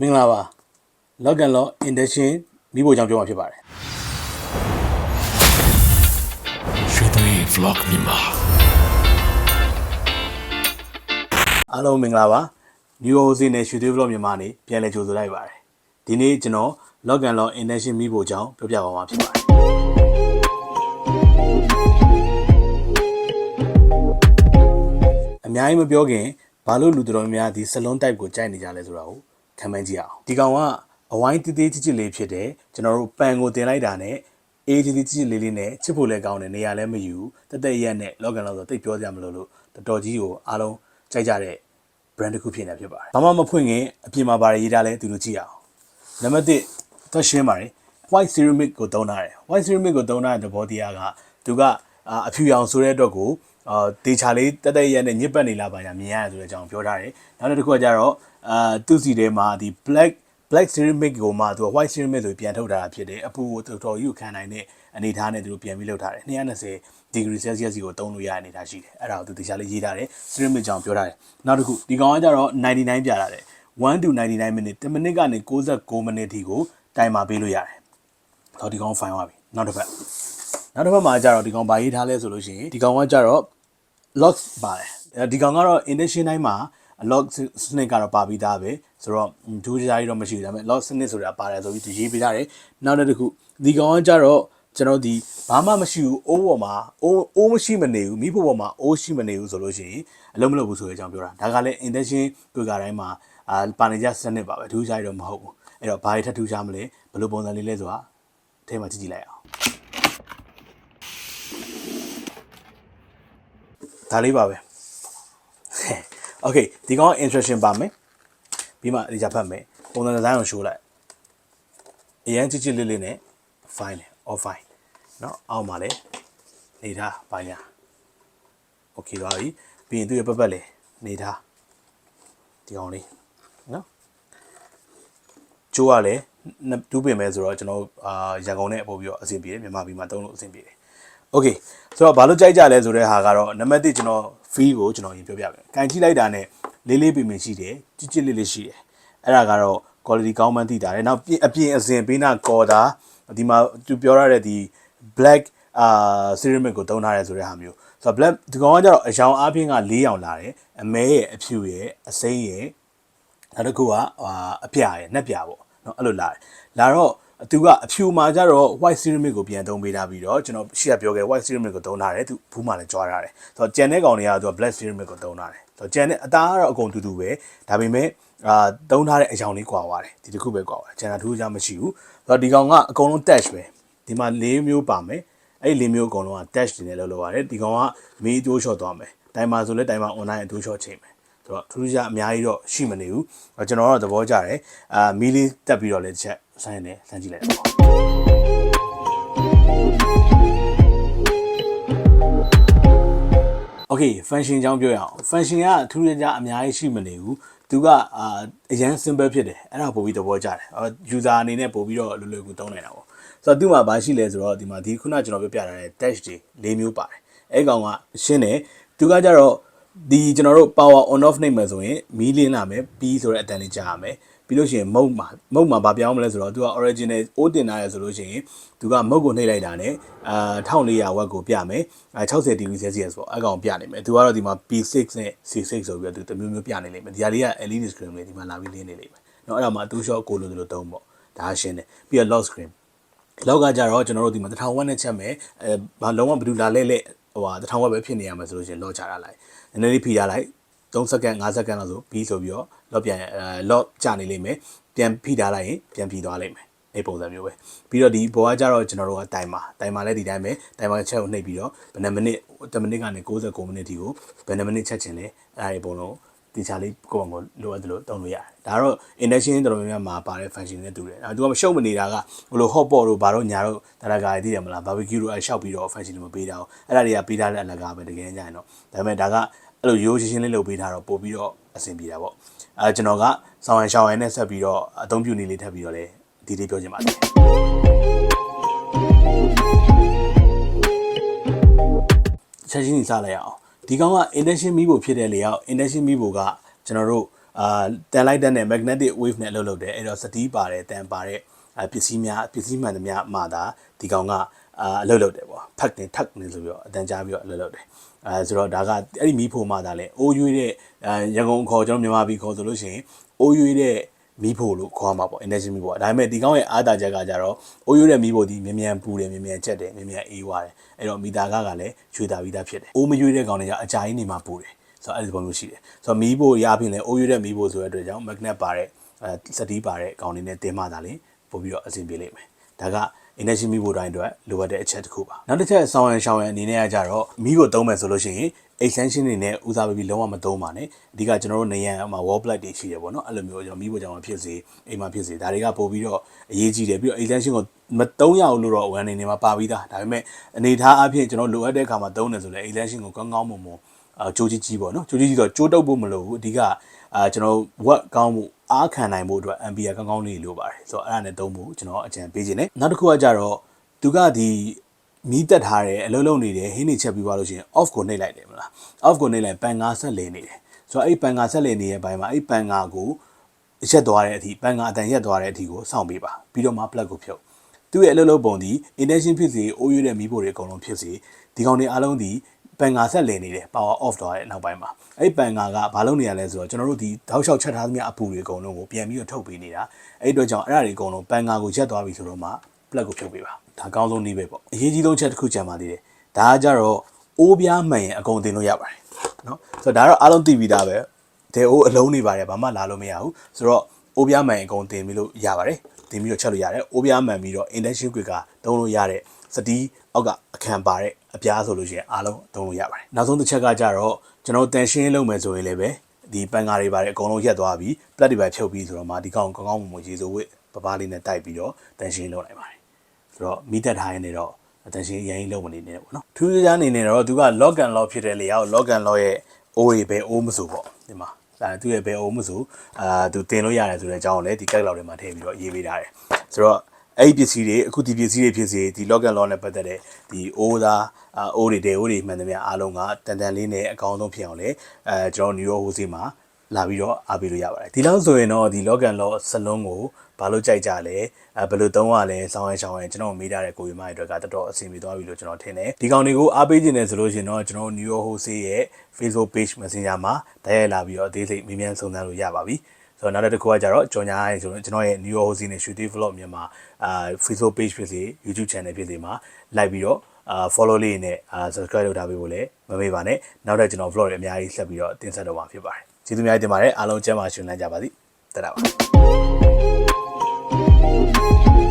မင်္ဂလာပါလော့ကန်လော့ induction မိဖို့ကြောင့်ပြောမှာဖြစ်ပါတယ်ရွှေသွေး vlog မြန်မာအားလုံးမင်္ဂလာပါ New House နဲ့ရွှေသွေး vlog မြန်မာနေပြန်လည်ကြိုဆိုလိုက်ပါတယ်ဒီနေ့ကျွန်တော်လော့ကန်လော့ induction မိဖို့ကြောင့်ပြောပြပါမှာဖြစ်ပါတယ်အများကြီးမပြောခင်ဘာလို့လူတော်များများဒီ salon type ကိုကြိုက်နေကြလဲဆိုတာကို ခံမှန်းကြည့်အောင်ဒီကောင်ကအဝိုင်းတေးသေးချစ်ချစ်လေးဖြစ်တယ်ကျွန်တော်တို့ပန်ကိုတင်လိုက်တာနဲ့အေးချစ်ချစ်ချစ်လေးလေးနဲ့ချစ်ဖို့လည်းကောင်းတယ်နေရာလည်းမယူတက်တက်ရက်နဲ့လော့ကန်လော့ဆိုတိတ်ပြောကြမလို့လို့တော်တော်ကြီးကိုအားလုံးကြိုက်ကြတဲ့ brand တစ်ခုဖြစ်နေဖြစ်ပါတယ်ဘာမှမဖွင့်ခင်အပြင်မှာပါတယ်ရေးထားလဲသူတို့ကြည့်အောင်နံပါတ်1သက်ရှင်းပါတယ် white ceramic ကိုသုံးထားတယ် white ceramic ကိုသုံးထားတဲ့သဘောတရားကသူကအအဖြူရောင်ဆိုတဲ့အတွက်ကိုအာဒေချာလေးတက်တက်ရက်နဲ့ညစ်ပတ်နေလာပါညာမြင်ရတယ်ဆိုတဲ့အကြောင်းပြောထားတယ်နောက်တစ်ခုကကြတော့ အာသူ့စီထဲမှာဒီ black black ceramic ကိုမှသူက white ceramic ဆိုပြီးပြန်ထုတ်ထားတာဖြစ်တယ်အပူကိုတော်တော်ကြီးကိုခံနိုင်တဲ့အနေအထားနဲ့သူတို့ပြန်ပြီးလုပ်ထားတယ်220 degree celsius ကိုသုံးလို့ရတဲ့အနေအထားရှိတယ်အဲ့ဒါကိုသူဒေချာလေးရေးထားတယ် ceramic ကြောင့်ပြောထားတယ်နောက်တစ်ခုဒီကောင်ကကြတော့99ပြလာတယ်1 to 99 minute 10မိနစ်ကနေ69မိနစ်ထိကိုတိုင်မာပေးလို့ရတယ်။တော့ဒီကောင်ဖိုင်သွားပြီ။နောက်တစ်ဖက်နောက်တစ်ဖက်မှာကြတော့ဒီကောင်ဘာရေးထားလဲဆိုလို့ရှိရင်ဒီကောင်ကကြတော့ lock ပါတယ်အဲဒီကောင်ကတော့ induction တိုင်းမှာ lock စနစ်ကတော့ပါပြီးသားပဲဆိုတော့ဒူးကြားကြီးတော့မရှိဘူးဒါပေမဲ့ lock စနစ်ဆိုတာပါတယ်ဆိုပြီးသူရေးပေးထားတယ်နောက်တစ်ခုဒီကောင်ကကြတော့ကျွန်တော်ဒီဘာမှမရှိဘူးအိုးပေါ်မှာအိုးအိုးမရှိမနေဘူးမိဖို့ပေါ်မှာအိုးရှိမနေဘူးဆိုလို့ရှိရင်အလုံးမလုပ်ဘူးဆိုတဲ့အကြောင်းပြောတာဒါကလည်း induction ကိုကတိုင်းမှာအာပါနေကြစနစ်ပါပဲဒူးကြားကြီးတော့မဟုတ်ဘူးအဲ့တော့ဘာတွေထပ်ထူးခြားမလဲဘယ်လိုပုံစံလေးလဲဆိုတာအထဲမှာကြည့်ကြည့်လိုက်အောင်ဒါလေးပါပဲ Okay ဒီကောင် instruction ပါမယ်ပြီးမှဒီကြဖတ်မယ်ပုံစံဒီဇိုင်းကို show လိုက်အရင်ချစ်ချစ်လေးလေးနဲ့ fine နဲ့ off fine เนาะအောက်မှာလည်းနေထားပါညာ Okay သွားပြီပြီးရင်သူ့ရဲ့ပတ်ပတ်လေနေထားဒီကောင်လေးเนาะကျိုးကလည်းနှစ်တူးပင်မဲ့ဆိုတော့ကျွန်တော်အာရန်ကုန်နဲ့ပို့ပြီးတော့အဆင်ပြေတယ်မြန်မာပြည်မှာတုံးလို့အဆင်ပြေတယ် Okay ဆိုတော့ဘာလို့ကြိုက်ကြလဲဆိုတဲ့ဟာကတော့နံပါတ်1ကျွန်တော် fee ကိုကျွန်တော်ရင်ပြောပြမယ်။ကန်ကြည့်လိုက်တာနဲ့လေးလေးပင်ပင်ရှိတယ်ကြစ်ကြစ်လေးလေးရှိတယ်။အဲ့ဒါကတော့ quality ကောင်းမှန်းသိတာတယ်။နောက်ပြင်အပြင်အစဉ်ပေးနာကော်တာဒီမှာသူပြောရတဲ့ဒီ black အာ ceramic ကိုသုံးထားရဲဆိုတဲ့ဟာမျိုးဆိုတော့ black ဒီကောင်ကကျတော့အရောင်အပြင်က၄ရောင်လာတယ်။အမဲရဲ့အဖြူရဲ့အစိမ်းရဲ့နောက်တစ်ခုကဟာအပြာရဲ့နှက်ပြပေါ့နော်အဲ့လိုလာတယ်လာတော့ သူကအဖြူမှာကျတော့ white ceramic ကိုပြန်သုံးပေးထားပြီးတော့ကျွန်တော်ရှေ့ကပြောခဲ့ white ceramic ကိုသုံးထားတယ်သူဘူးမှလည်းကြွားထားတယ်ဆိုတော့ကြံတဲ့ကောင်တွေကသူက black ceramic ကိုသုံးထားတယ်ဆိုတော့ကြံတဲ့အသားကတော့အကုန်တူတူပဲဒါပေမဲ့အာသုံးထားတဲ့အကြောင်လေးကွာသွားတယ်ဒီတစ်ခုပဲကွာသွားတယ်ကျန်တာထူးခြားမရှိဘူးဆိုတော့ဒီကောင်ကအကုန်လုံး touch ပဲဒီမှာ၄မျိုးပါမယ်အဲ့ဒီ၄မျိုးအကုန်လုံးက touch တွေနဲ့လုပ်လို့ရတယ်ဒီကောင်ကမီးအတိုးလျှော့သွားမယ်တိုင်မာဆိုလဲတိုင်မာ online အတိုးလျှော့ချိန်မယ်ဆိုတော့ထူးခြားအများကြီးတော့ရှိမနေဘူး။ကျွန်တော်တော့သဘောကျတယ်။အာမီလီတက်ပြီးတော့လည်းတစ်ချက် ဆိုင်နေဆန်းကြည့်လိုက်တော့။ Okay function အကြောင်းပြောရအောင် function ကထူးခြားအများကြီးရှိမနေဘူးသူကအာအရန် simple ဖြစ်တယ်အဲ့ဒါပို့ပြီးသဘောကျတယ်အော် user အနေနဲ့ပို့ပြီးတော့လွယ်လွယ်ကူသုံးနိုင်တာပေါ့ဆိုတော့သူ့မှာဘာရှိလဲဆိုတော့ဒီမှာဒီခုနကျွန်တော်ပြောပြထားတဲ့ dash တွေ၄မျိုးပါတယ်အဲ့ကောင်ကရှင်းတယ်သူကကြတော့ဒီကျွန်တော်တို့ power on off နှိပ်မယ်ဆိုရင်မီးလင်းလာမယ်ပြီးဆိုတဲ့အတန်လေးကြာရမယ် ပြီးလို့ရှိရင်မုတ်မှာမုတ်မှာဘာပြောင်းမလဲဆိုတော့သူက original အိုးတင်ထားရဆိုလို့ရှိရင်သူကမုတ်ကိုနှိပ်လိုက်တာ ਨੇ အာ1400ဝက်ကိုပြမယ်အဲ60 degree celsius ပေါ့အကောင်ပြနေမယ်သူကတော့ဒီမှာ P6 နဲ့ C6 ဆိုပြီးတော့သူတမျိုးမျိုးပြနေလိမ့်မယ်ဒီဟာလေးက LED screen လေးဒီမှာလာပြီးလင်းနေလိမ့်မယ်เนาะအဲ့ဒါမှအတူရှော့ကိုလိုလိုသုံးပေါ့ဒါရှင်းတယ်ပြီးတော့ lock screen လောက်ကကြတော့ကျွန်တော်တို့ဒီမှာ1000ဝက်နဲ့ချက်မယ်အဲဘာလုံးဝဘယ်သူလာလဲလဲဟိုဟာ1000ဝက်ပဲဖြစ်နေရမှာဆိုလို့ရှိရင်လော့ချတာလိုက်နည်းနည်းလေးဖိရလိုက် 3စက္ကန့်5စက္ကန့်လောက်ဆိုပြီးဆိုပြီးတော့လော့ပြန်အဲလော့ကျနေလိမ့်မယ်ပြန်ဖိထားလိုက်ရင်ပြန်ဖိသွားလိမ့်မယ်အဲ့ပုံစံမျိုးပဲပြီးတော့ဒီဘောကကြတော့ကျွန်တော်တို့ကတိုင်မာတိုင်မာလည်းဒီတိုင်းပဲတိုင်မာချက်ကိုနှိပ်ပြီးတော့ဘယ်နှမိနစ်10မိနစ်ကနေ69မိနစ်ထိကိုဘယ်နှမိနစ်ချက်ချင်လဲအဲ့ဒီပုံလုံးဒီချာလေးကိုယ့်ဘက်ကိုလိုအပ်တယ်လို့တုံးလို့ရတယ်ဒါကတော့ induction တော်တော်များများမှာပါတဲ့ function နဲ့တူတယ်အဲသူကမရှုပ်မနေတာကဘလို့ hot pot တို့ဘာတို့ညာတို့ဒါရကားသိတယ်မလား barbecue တို့အဲရှောက်ပြီးတော့ function မပေးတာဘူးအဲ့ဒါတွေကပေးထားတဲ့အလကားပဲတကယ်ကြရင်တော့ဒါပေမဲ့ဒါက အဲ့လိုရိုးရှင်းရှင်းလေးလုပ်ပေးထားတော့ပို့ပြီးတော့အဆင်ပြေတာပေါ့အဲကျွန်တော်ကဆောင်းရန်ရှောင်းရန်နဲ့ဆက်ပြီးတော့အသုံးပြုနေလေးထပ်ပြီးတော့လေဒီလေးပြောချင်ပါတယ်ချက်ချင်းစလိုက်အောင်ဒီကောင်က induction မီးဖို့ဖြစ်တဲ့လေအောင် induction မီးဖို့ကကျွန်တော်တို့အာတန်လိုက်တဲ့နဲ့ magnetic wave နဲ့အလုပ်လုပ်တယ်အဲ့တော့စတီးပါတယ်တန်ပါတဲ့အာပစ္စည်းများပစ္စည်းမှန်သမျှမှသာဒီကောင်ကအာအလုပ်လုပ်တယ်ပေါ့ ဖက်နေထက်နေဆိုပြီးတော့အတန်ကြားပြီးတော့အလုပ်လုပ်တယ်အဲဆိုတော့ဒါကအဲ့ဒီမီးဖိုမှသာလဲအိုးရွေးတဲ့အာရန်ကုန်ခေါ်ကျွန်တော်မြန်မာပြည်ခေါ်ဆိုလို့ရှိရင်အိုးရွေးတဲ့မီးဖိုလို့ခေါ်မှာပေါ့ induction မီးဖိုဒါပေမဲ့ဒီကောင်းရဲ့အားတာချက်ကကြတော့အိုးရွေးတဲ့မီးဖိုဒီမြန်မြန်ပူတယ်မြန်မြန်ချက်တယ်မြန်မြန်အေးသွားတယ်အဲ့တော့မီတာကကလည်းရွှေတာပြီးသားဖြစ်တယ်အိုးမရွေးတဲ့ကောင်တွေကအကြာကြီးနေမှာပူတယ်ဆိုတော့အဲ့ဒီပုံမျိုးရှိတယ်ဆိုတော့မီးဖိုရပြင်လဲအိုးရွေးတဲ့မီးဖိုဆိုတဲ့အတွက်ကြောင့် magnet ပါတဲ့အဲစတီးပါတဲ့ကောင်တွေနဲ့တင်မှသာလေပို့ပြီးတော့အဆင်ပြေလိမ့်မယ်ဒါက energy မီးဖိုတိုင်းအတွက်လိုအပ်တဲ့အချက်တစ်ခုပါနောက်တစ်ချက်ဆောင်းရန်ရှောင်းရန်အနေနဲ့ကကြတော့မီးကိုသုံးမယ်ဆိုလို့ရှိရင် extension တွေနဲ့ဦးစားပေးပြီးလုံးဝမသုံးပါနဲ့အဓိကကျွန်တော်တို့နေရန်မှာ wall plug တွေရှိတယ်ပေါ့နော်အဲ့လိုမျိုးကျွန်တော်မီးဖိုကြောင်ဖြစ်စေအိမ်မှာဖြစ်စေဒါတွေကပို့ပြီးတော့အရေးကြီးတယ်ပြီးတော့ extension ကိုမသုံးရအောင်လို့တော့ဝန်နေနေမှာပါပြီးသားဒါပေမဲ့အနေထားအဖြစ်ကျွန်တော်လိုအပ်တဲ့အခါမှာသုံးတယ်ဆိုလဲ extension ကိုကောင်းကောင်းမွန်မွန်အာကြိုးကြီးကြီးပေါ့နော်ကြိုးကြီးကြီးတော့ကြိုးတုပ်ဖို့မလိုဘူးအဓိကအာကျွန်တော် work ကောင်းမှု အားခံနိုင်ဖို့အတွက် ampere ကောင်းကောင်းလေးလိုပါတယ်ဆိုတော့အဲ့ဒါနဲ့သုံးဖို့ကျွန်တော်အကြံပေးခြင်းနဲ့နောက်တစ်ခုကကြတော့သူကဒီမီးတက်ထားတယ်အလုံးလုံးနေတယ်ဟင်းနေချက်ပြီးသွားလို့ရှိရင် off ကိုနှိပ်လိုက်တယ်မလား off ကိုနှိပ်လိုက်ပန်ငါဆက်လည်နေတယ်ဆိုတော့အဲ့ပန်ငါဆက်လည်နေတဲ့ဘိုင်းမှာအဲ့ပန်ငါကိုရက်သွားတဲ့အထိပန်ငါအတန်ရက်သွားတဲ့အထိကိုစောင့်ပေးပါပြီးတော့မှ plug ကိုဖြုတ်သူ့ရဲ့အလုံးလုံးပုံဒီ intention ဖြစ်စေအိုးရွေးတဲ့မီးဖိုတွေအကုန်လုံးဖြစ်စေဒီကောင်တွေအားလုံးဒီ ပန်ငါဆက်လည်နေတယ် power off သွားတဲ့နောက်ပိုင်းမှာအဲ့ပန်ငါကဘာလုပ်နေရလဲဆိုတော့ကျွန်တော်တို့ဒီတောက်လျှောက်ချက်ထားသမျှအပူတွေအကုန်လုံးကိုပြန်ပြီးတော့ထုတ်ပေးနေတာအဲ့အတွက်ကြောင့်အဲ့ဒါတွေအကုန်လုံးပန်ငါကိုရက်သွားပြီဆိုတော့မှ plug ကိုဖြုတ်ပေးပါဒါအကောင်းဆုံးနည်းပဲပေါ့အရေးကြီးဆုံးချက်တစ်ခုကြံပါသေးတယ်ဒါကကြတော့အိုးပြားမှန်ရင်အကုန်တင်လို့ရပါတယ်နော်ဆိုတော့ဒါတော့အားလုံးသိပြီးသားပဲဒဲအိုးအလုံးနေပါတယ်ဘာမှလာလို့မရဘူးဆိုတော့အိုးပြားမှန်ရင်အကုန်တင်ပြီးလို့ရပါတယ်တင်ပြီးတော့ချက်လို့ရတယ်အိုးပြားမှန်ပြီးတော့ induction quick ကသုံးလို့ရတဲ့စတီးအောက်ကအခန့်ပါတဲ့ အပြားဆိုလို့ရှိရင်အားလုံးသုံးလို့ရပါတယ်နောက်ဆုံးတစ်ချက်ကကြတော့ကျွန်တော်တန်ရှင်းလုပ်မယ်ဆိုရင်လည်းပဲဒီပန်ကားတွေပါတယ်အကုန်လုံးရက်သွားပြီး plug တွေပဲဖြုတ်ပြီးဆိုတော့မှဒီကောင်ကောင်းကောင်းမွန်မွန်ရေစိုးဝစ်ပပားလေးနဲ့တိုက်ပြီးတော့တန်ရှင်းလုပ်နိုင်ပါတယ်ဆိုတော့မိတက်ထားရနေတော့အတန်ရှင်းရိုင်းလုံးမနေနဲ့ပေါ့နော်ထူးခြားအနေနဲ့တော့သူက log and log ဖြစ်တဲ့လေအောက် log and log ရဲ့အိုးတွေပဲအိုးမဆိုပေါ့ဒီမှာဒါသူရဲ့ဘယ်အိုးမဆိုအာသူတင်လို့ရတယ်ဆိုတဲ့အကြောင်းကိုလည်းဒီကက်လောက်တွေမှာထည့်ပြီးတော့ရေးပေးထားတယ်ဆိုတော့ အဲ့ဒီပစ္စည်းတွေအခုဒီပစ္စည်းတွေဖြစ်စေဒီ log and log နဲ့ပတ်သက်တဲ့ဒီအိုးသားအာအိုးတွေတဲအိုးတွေမှန်သမျှအားလုံးကတန်တန်လေးနဲ့အကောင်းဆုံးဖြစ်အောင်လေအဲကျွန်တော် New York ဟိုစီမှာလာပြီးတော့အားပေးလို့ရပါတယ်ဒီလောက်ဆိုရင်တော့ဒီ login law စလုံးကိုဘာလို့ကြိုက်ကြလဲအဲဘယ်လိုသုံးရလဲစောင်းရရှောင်းရကျွန်တော်မေးထားတဲ့ကိုရီမရဲ့အတွက်ကတော်တော်အဆင်ပြေသွားပြီလို့ကျွန်တော်ထင်တယ်ဒီကောင်တွေကိုအားပေးခြင်းနဲ့ဆိုလို့ရှိရင်တော့ကျွန်တော် New York Jose ရဲ့ Facebook page Messenger မှာတိုက်ရိုက်လာပြီးတော့အသေးစိတ်မေးမြန်းစုံစမ်းလို့ရပါပြီ ဆိုတော့နောက်တစ်ခုကကြတော့ကြော်ညာရင်ဆိုတော့ကျွန်တော်ရဲ့ New York Housing နဲ့ Shooting Vlog မြန်မာအာ Facebook page ဖြစ်စေ YouTube channel ဖြစ်စေမှာ like ပြီးတော့အာ follow လေးနဲ့အာ subscribe လုပ်ထားပေးဖို့လည်းမမေ့ပါနဲ့နောက်တော့ကျွန်တော် vlog တွေအများကြီးဆက်ပြီးတော့တင်ဆက်တော့မှာဖြစ်ပါတယ်ကျေးဇူးများတင်ပါတယ်အားလုံးကျန်းမာရှင်လန်းကြပါစေတရပါ